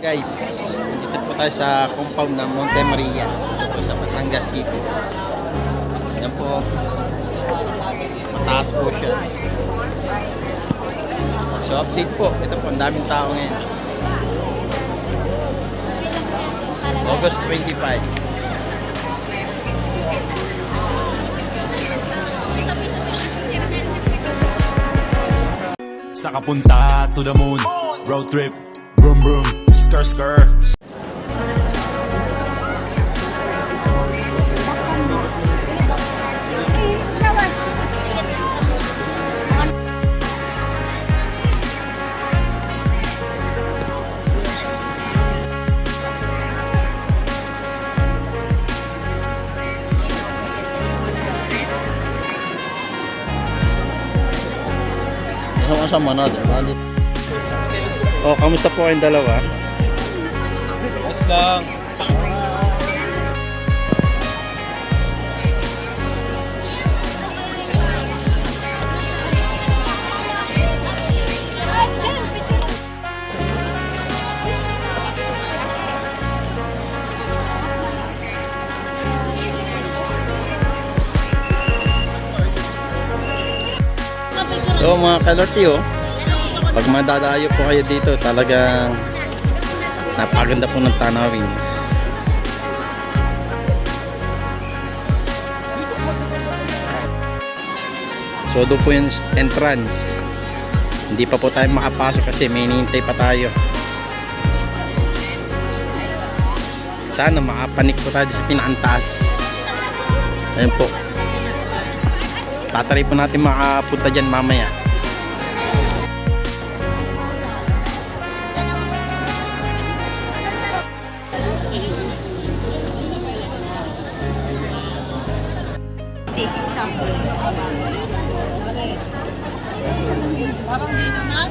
Guys, dito po tayo sa compound ng Monte Maria. Ito po sa Batangas City. Yan po. Mataas po siya. So update po. Ito po, ang daming tao ngayon. August 25. Sa kapunta to the moon Road trip Vroom vroom Skr skr Ano sa manod? Oh, kamusta po kayong dalawa? Lang. So mga kalorti oh, pag madadayo po kayo dito talagang napaganda po ng tanawin. So doon po yung entrance. Hindi pa po tayo makapasok kasi may hinihintay pa tayo. Sana makapanik po tayo sa pinaantaas. Ayun po. Tatry po natin makapunta dyan mamaya. Parang di naman.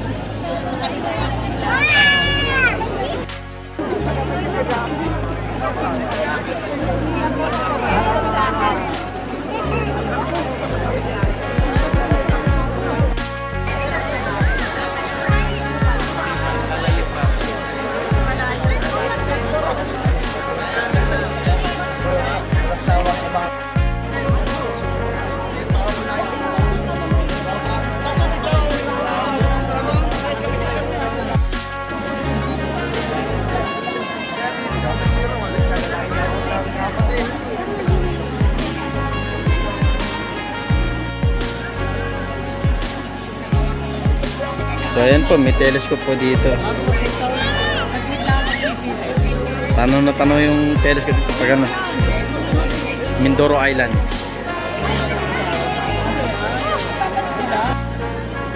Wow! So ayan po, may telescope po dito. Tanong na tanong yung telescope dito pag ano. Mindoro Islands.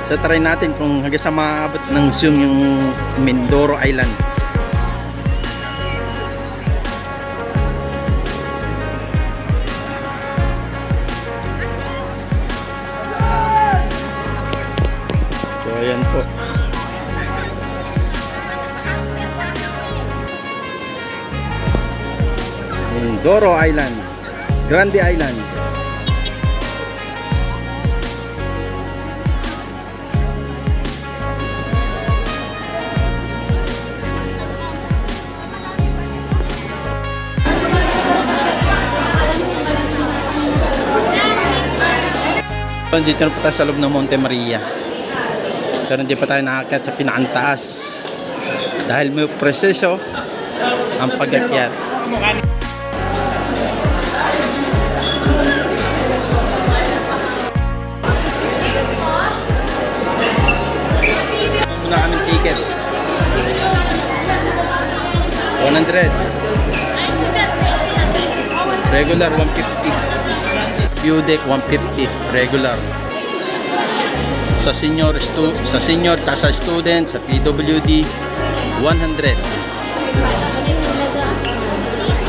So try natin kung hanggang sa maabot ng zoom yung Mindoro Islands. Ayan po. Mindoro Islands. Grande Island. Dito na po tayo sa loob ng Monte Maria. Pero hindi pa tayo nakakit sa pinakantaas. Dahil may proseso ang pagakyat. Muna kaming ticket. 100. Regular 150. View deck 150. Regular sa senior stu sa senior ta sa student sa PWD 100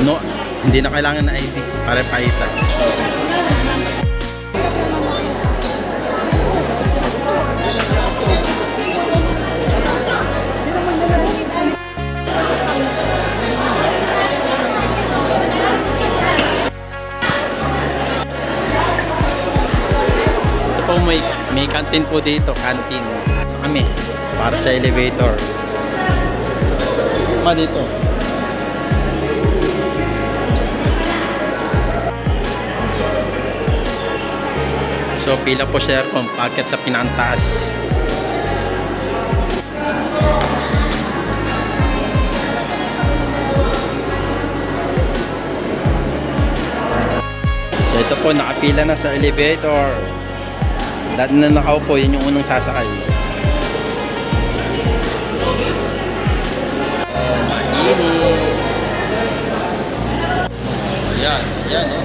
no hindi na kailangan ng ID para pakita may canteen po dito canteen kami para sa elevator ka dito. So, pila po sir kung packet sa pinantaas. So, ito po, nakapila na sa elevator. Lahat na nakaupo, yun yung unang sasakay. Oh, mainit. Yan, yan, oh.